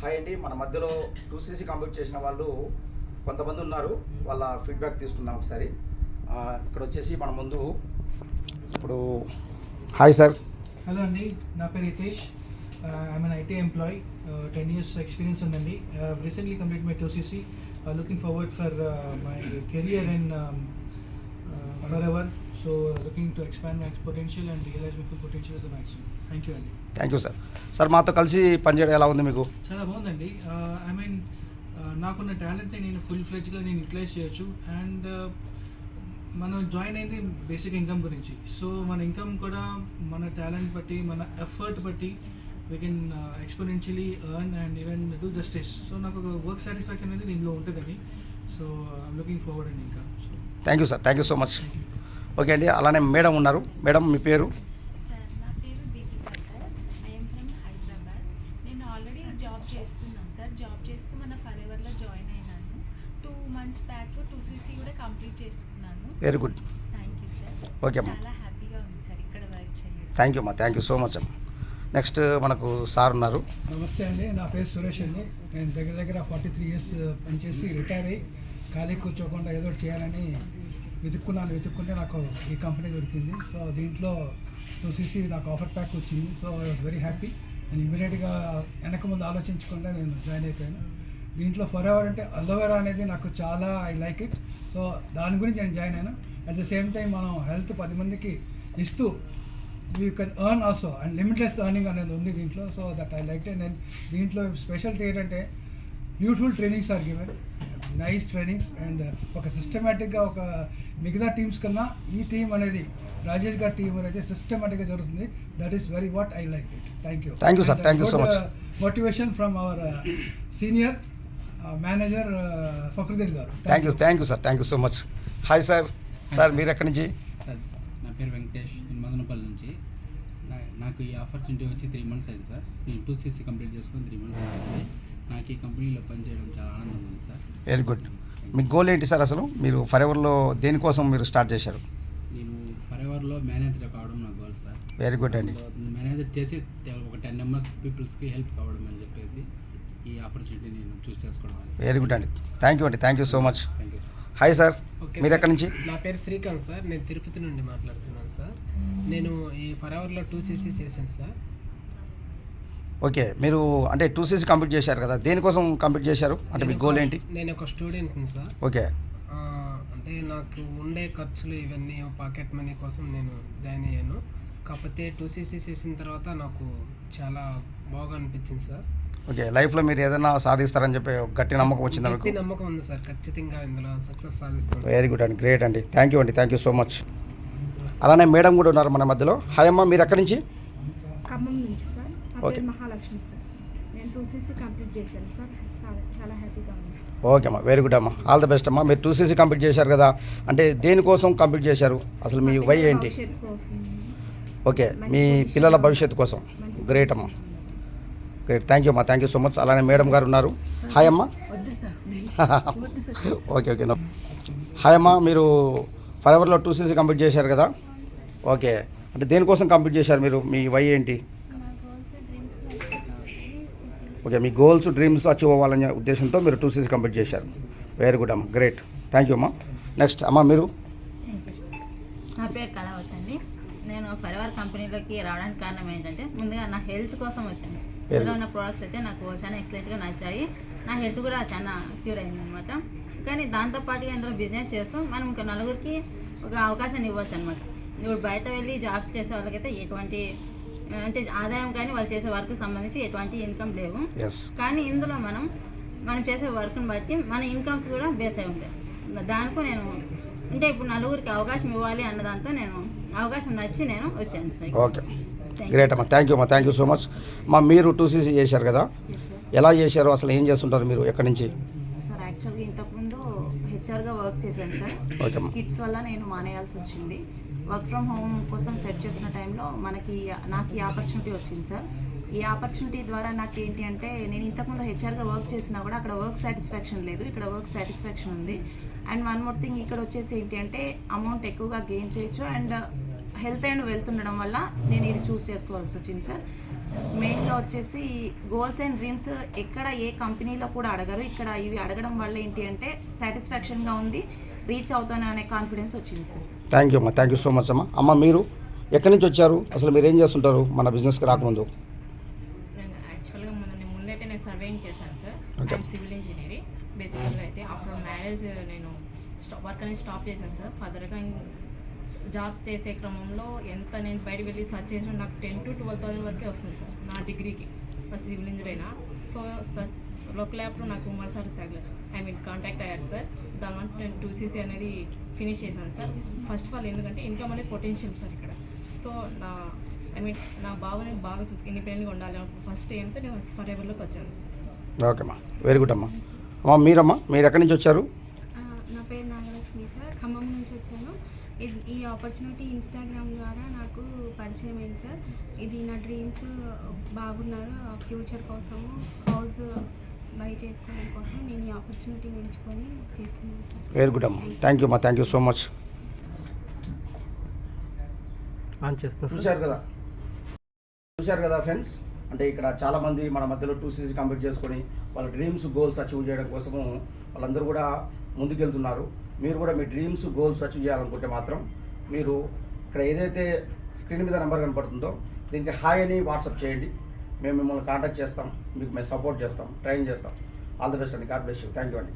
Hi అండి. మన మధ్యలో టూ సీసీ కంప్లీట్ చేసిన వాళ్ళు కొంతమంది ఉన్నారు. వాళ్ళ ఫీడ్బ్యాక్ తీసుకుందాం ఒకసారి. ఇక్కడ వచ్చేసి మన ముందు ఇప్పుడు హాయ్ సార్. హలో అండి. నా పేరు Hitesh. I'm an IT employee ten years experience ఉందండి. Recently complete my two CC looking forward for my career and Forever so looking to expand my potential and realise my full potential the maximum thank you అండి thank you sir sir మాతో కలిసి పనిచేయడం ఎలా ఉంది మీకు? చాలా బాగుందండి. I mean నాకున్న టాలెంట్ని నేను ఫుల్ ఫ్లెజ్గా నేను యూటిలైజ్ చేయొచ్చు. అండ్ మనం జాయిన్ అయింది బేసిక్ ఇన్కమ్ గురించి. సో మన ఇన్కమ్ కూడా మన టాలెంట్ బట్టి మన ఎఫర్ట్ బట్టి we can exponentially earn and even do justice so నాకు ఒక వర్క్ సాటిస్ఫాక్షన్ అనేది దీనిలో ఉంటుందని సో ఐమ్ లుకింగ్ ఫార్వర్డ్ అండి ఇంకా. So thank you sir thank you so much okay అండి అలానే మేడం ఉన్నారు. మేడం మీ పేరు? సార్ నా పేరు Deepika sir. I'm from Hyderabad నేను ఆల్రెడీ జాబ్ చేస్తున్నాను సార్. జాబ్ చేస్తూ మన ఫరెవర్లో జాయిన్ అయినాను. Two months back two CC కూడా కంప్లీట్ చేసుకున్నాను. Very good thank you sir Okay, అమ్మా. చాలా హ్యాపీగా ఉంది సార్ ఇక్కడ వర్క్ చేయడం. థ్యాంక్ యూ అమ్మా థ్యాంక్ యూ సో మచ్ అమ్మా నెక్స్ట్ మనకు సార్ ఉన్నారు. నమస్తే అండి నా పేరు సురేష్ అండి. నేను దగ్గర దగ్గర ఫార్టీ త్రీ ఇయర్స్ పనిచేసి రిటైర్ అయ్యి ఖాళీ కూర్చోకుండా ఏదో ఒకటి చేయాలని వెతుక్కున్నాను వెతుక్కుంటే నాకు ఈ కంపెనీ దొరికింది. సో దీంట్లో టూ సీసీ నాకు ఆఫర్ ప్యాక్ వచ్చింది. So I was very happy నేను ఇమీడియట్గా వెనక ముందు ఆలోచించకుండా నేను జాయిన్ అయిపోయాను. దీంట్లో ఫర్ ఎవర్ అంటే అలోవెరా అనేది నాకు చాలా ఐ లైక్ ఇట్ సో దాని గురించి నేను జాయిన్ అయ్యాను. అట్ ద సేమ్ టైం మనం హెల్త్ పది మందికి ఇస్తూ you can earn also and limitless earning అనేది ఉంది దీంట్లో. సో దట్ ఐ లైక్ నేను దీంట్లో స్పెషాలిటీ ఏంటంటే beautiful trainings are given nice trainings and ఒక సిస్టమేటిక్గా ఒక మిగతా టీమ్స్ కన్నా ఈ టీం అనేది రాజేష్ గారి టీం అనేది సిస్టమేటిక్గా జరుగుతుంది. That is very what I like it thank you Thank you, sir. Thank you so much. Motivation from our senior manager Fakhruddin గారు thank you thank you sir thank you so much hi sir sir మీరు ఎక్కడి నుంచి? Sir నా పేరు వెంకటేష్. నేను మదనపల్లి నుంచి. నాకు ఈ ఆపర్చునిటీ వచ్చి త్రీ మంత్స్ అయింది సార్ నేను టూ సీసీ కంప్లీట్ చేసుకొని త్రీ మంత్స్ అయింది. ఈ కంపెనీలో పనిచేయడం చాలా ఆనందంగా ఉంది సార్. వెరీ గుడ్ మీ గోల్ ఏంటి సార్ అసలు? మీరు ఫర్ ఎవర్లో దేనికోసం మీరు స్టార్ట్ చేశారు? నేను ఫరెవర్లో మేనేజర్ కావడం నా గోల్ సార్. వెరీ గుడ్ అండి. మేనేజర్ చేసి ఒక టెన్ మెంబర్స్ పీపుల్స్కి హెల్ప్ కావడం అని చెప్పేసి ఈ ఆపర్చునిటీ నేను చూస్ చేసుకోవడం వెరీ గుడ్ అండి. థ్యాంక్ యూ అండి. Thank you so much thank you sir hi sir okay మీరు. ఎక్కడి నుంచి? నా పేరు శ్రీకాంత్ సార్. నేను తిరుపతి నుండి మాట్లాడుతున్నాను సార్. నేను ఈ ఫర్ అవర్లో two C C sir. Okay మీరు అంటే టూ సీసీ కంప్లీట్ చేశారు కదా దేనికోసం కంప్లీట్ చేశారు? అంటే మీ గోల్ ఏంటి? నేను ఒక స్టూడెంట్ని సార్. ఓకే. అంటే నాకు ఉండే ఖర్చులు ఇవన్నీ పాకెట్ మనీ కోసం నేను జాయిన్ అయ్యాను. కాకపోతే టూ సీసీ చేసిన తర్వాత నాకు చాలా బాగా అనిపించింది సార్. ఓకే లైఫ్లో మీరు ఏదైనా సాధిస్తారని చెప్పి ఒక గట్టి నమ్మకం వచ్చిందా మీకు? నమ్మకం ఉంది సార్ ఖచ్చితంగా ఇందులో సక్సెస్ సాధిస్తాను. వెరీ గుడ్ అండి గ్రేట్ అండి. థ్యాంక్ యూ అండి థ్యాంక్ యూ సో మచ్ అలానే మేడం కూడా ఉన్నారు మన మధ్యలో. హాయ్ అమ్మ మీరు ఎక్కడి నుంచి? ఖమ్మం నుంచి ఓకే. మహాలక్ష్మి సార్. నేను టూ సీసీ కంప్లీట్ చేశాను సార్. చాలా హ్యాపీగా ఉంది. ఓకే అమ్మా వెరీ గుడ్ అమ్మా. ఆల్ ద బెస్ట్ అమ్మా. మీరు టూ సీసీ కంప్లీట్ చేశారు కదా అంటే దేనికోసం కంప్లీట్ చేశారు? అసలు మీ వై ఏంటి? ఓకే మీ పిల్లల భవిష్యత్తు కోసం. గ్రేట్ అమ్మా. గ్రేట్ థ్యాంక్ యూ అమ్మా థ్యాంక్ యూ సో మచ్ అలానే మేడం గారు ఉన్నారు. హాయ్ అమ్మా. Okay okay no. హాయ్ అమ్మా మీరు ఫర్ ఎవర్లో టూ సీసీ కంప్లీట్ చేశారు కదా? ఓకే అంటే దేనికోసం కంప్లీట్ చేశారు మీరు? మీ వై ఏంటి? ఓకే మీ గోల్స్ డ్రీమ్స్ అచీవ్ అవ్వాలనే ఉద్దేశంతో మీరు టూ సీసీ కంప్లీట్ చేశారు. వెరీ గుడ్ అమ్మా. గ్రేట్ థ్యాంక్ యూ అమ్మా. నెక్స్ట్ అమ్మా మీరు? నా పేరు కళావతి అండి. నేను ఫరెవర్ కంపెనీలోకి రావడానికి కారణం ఏంటంటే ముందుగా నా హెల్త్ కోసం వచ్చాను. ఇందులో ఉన్న ప్రోడక్ట్స్ అయితే నాకు చాలా ఎక్సలెంట్గా నచ్చాయి. నా హెల్త్ కూడా చాలా క్యూర్ అయింది అనమాట కానీ దాంతోపాటుగా ఇందులో బిజినెస్ చేస్తూ మనం ఇంకా నలుగురికి ఒక అవకాశాన్ని ఇవ్వచ్చు అనమాట ఇప్పుడు బయట వెళ్ళి జాబ్స్ చేసే వాళ్ళకైతే ఎటువంటి అంటే ఆదాయం కానీ వాళ్ళు చేసే వర్క్ సంబంధించి ఎటువంటి ఇన్కమ్ లేవు. కానీ ఇందులో మనం మనం చేసే వర్క్ని బట్టి మన ఇన్కమ్స్ కూడా బేస్ అయి ఉంటాయి. దానికి నేను అంటే ఇప్పుడు నలుగురికి అవకాశం ఇవ్వాలి అన్న దాంతో నేను అవకాశం నచ్చి నేను వచ్చాను సార్. ఓకే గ్రేట్ అమ్మా. థ్యాంక్ యూ అమ్మా. థ్యాంక్ యూ సో మచ్ అమ్మా మీరు టూ సీసీ చేశారు కదా? ఎలా చేశారు? అసలు ఏం చేస్తుంటారు మీరు ఎక్కడి నుంచి? సార్ యాక్చువల్గా ఇంతకుముందు హెచ్ఆర్గా వర్క్ చేశాను సార్. కిడ్స్ వల్ల నేను మానేయాల్సి వచ్చింది. వర్క్ ఫ్రమ్ హోమ్ కోసం సెర్చ్ చేసిన టైంలో మనకి నాకు ఈ ఆపర్చునిటీ వచ్చింది సార్. ఈ ఆపర్చునిటీ ద్వారా నాకు ఏంటి అంటే నేను ఇంతకుముందు హెచ్ఆర్గా వర్క్ చేసినా కూడా అక్కడ వర్క్ సాటిస్ఫాక్షన్ లేదు. ఇక్కడ వర్క్ సాటిస్ఫాక్షన్ ఉంది. అండ్ వన్ మోర్ థింగ్ ఇక్కడ వచ్చేసి ఏంటి అంటే అమౌంట్ ఎక్కువగా గెయిన్ చేయొచ్చు. అండ్ హెల్త్ అండ్ వెల్త్ ఉండడం వల్ల నేను ఇది చూస్ చేసుకోవాల్సి వచ్చింది సార్. మెయిన్గా వచ్చేసి గోల్స్ అండ్ డ్రీమ్స్ ఎక్కడ ఏ కంపెనీలో కూడా అడగరు. ఇక్కడ ఇవి అడగడం వల్ల ఏంటి అంటే సాటిస్ఫాక్షన్గా ఉంది. రీచ్ అవుతాను అనే కాన్ఫిడెన్స్ వచ్చింది సార్. థ్యాంక్ యూ అమ్మా. థ్యాంక్ యూ సో మచ్ అమ్మా. అమ్మ మీరు ఎక్కడి నుంచి వచ్చారు? అసలు మీరు ఏం చేస్తుంటారు మన బిజినెస్కి రాకముందు? నేను యాక్చువల్గా ముందు నేను ముందైతే నేను సర్వేయింగ్ చేశాను సార్. ఐఎమ్ సివిల్ ఇంజనీరింగ్ బేసికల్గా అయితే ఆఫ్టర్ మ్యారేజ్ నేను స్టాప్ వర్క్ అనేది స్టాప్ చేశాను సార్. ఫర్దర్గా జాబ్ చేసే క్రమంలో ఎంత నేను బయట వెళ్ళి సర్చ్ చేసినా నాకు టెన్ టు ట్వెల్వ్ థౌసండ్ వరకే వస్తుంది సార్ నా డిగ్రీకి. ఫస్ట్ సివిల్ ఇంజనీర్ అయినా. సో సర్చ్ లోకల్ యాప్లో నాకు ఉమర్ సార్ తగలరు. ఐ మీన్ కాంటాక్ట్ అయ్యారు సార్. దానివల్ల నేను టూ సీసీ అనేది ఫినిష్ చేశాను సార్. ఫస్ట్ ఆఫ్ ఆల్ ఎందుకంటే ఇన్కమ్ అనేది పొటెన్షియల్ సార్ ఇక్కడ. సో నా ఐ మీన్ నా బావని బాగా చూసి ఇండిపెండెంట్గా ఉండాలి ఫస్ట్ ఏంటంటే నేను ఫర్ ఎవర్లోకి వచ్చాను సార్. ఓకే అమ్మా. వెరీ గుడ్ అమ్మా. అమ్మా మీరమ్మా మీరు ఎక్కడి నుంచి వచ్చారు? నా పేరు నాగలక్ష్మి సార్. ఖమ్మం నుంచి వచ్చాను. ఇది- ఈ ఆపర్చునిటీ ఇన్స్టాగ్రామ్ ద్వారా నాకు పరిచయం అయింది సార్. ఇది నా డ్రీమ్స్ బాగున్నారు ఫ్యూచర్ కోసము హౌస్ బై చేసుకోవడం కోసం నేను ఈ ఆపర్చునిటీని ఎంచుకొని చేస్తున్నాను సార్ వెరీ గుడ్ అమ్మా. థ్యాంక్ యూ అమ్మా. థ్యాంక్ యూ సో మచ్ చూశారు కదా? చూశారు కదా ఫ్రెండ్స్ అంటే ఇక్కడ చాలామంది మన మధ్యలో టూ సీసీ కంప్లీట్ చేసుకొని వాళ్ళ డ్రీమ్స్ గోల్స్ అచీవ్ చేయడం కోసము వాళ్ళందరూ కూడా ముందుకెళ్తున్నారు. మీరు కూడా మీ డ్రీమ్స్ గోల్స్ అచీవ్ చేయాలనుకుంటే మాత్రం మీరు ఇక్కడ ఏదైతే స్క్రీన్ మీద నెంబర్ కనపడుతుందో దీనికి హాయ్ అని వాట్సాప్ చేయండి. మేము మిమ్మల్ని కాంటాక్ట్ చేస్తాం మీకు మేము సపోర్ట్ చేస్తాం ట్రైన్ చేస్తాం. ఆల్ ది బెస్ట్ అండి. God bless you thank you అండి.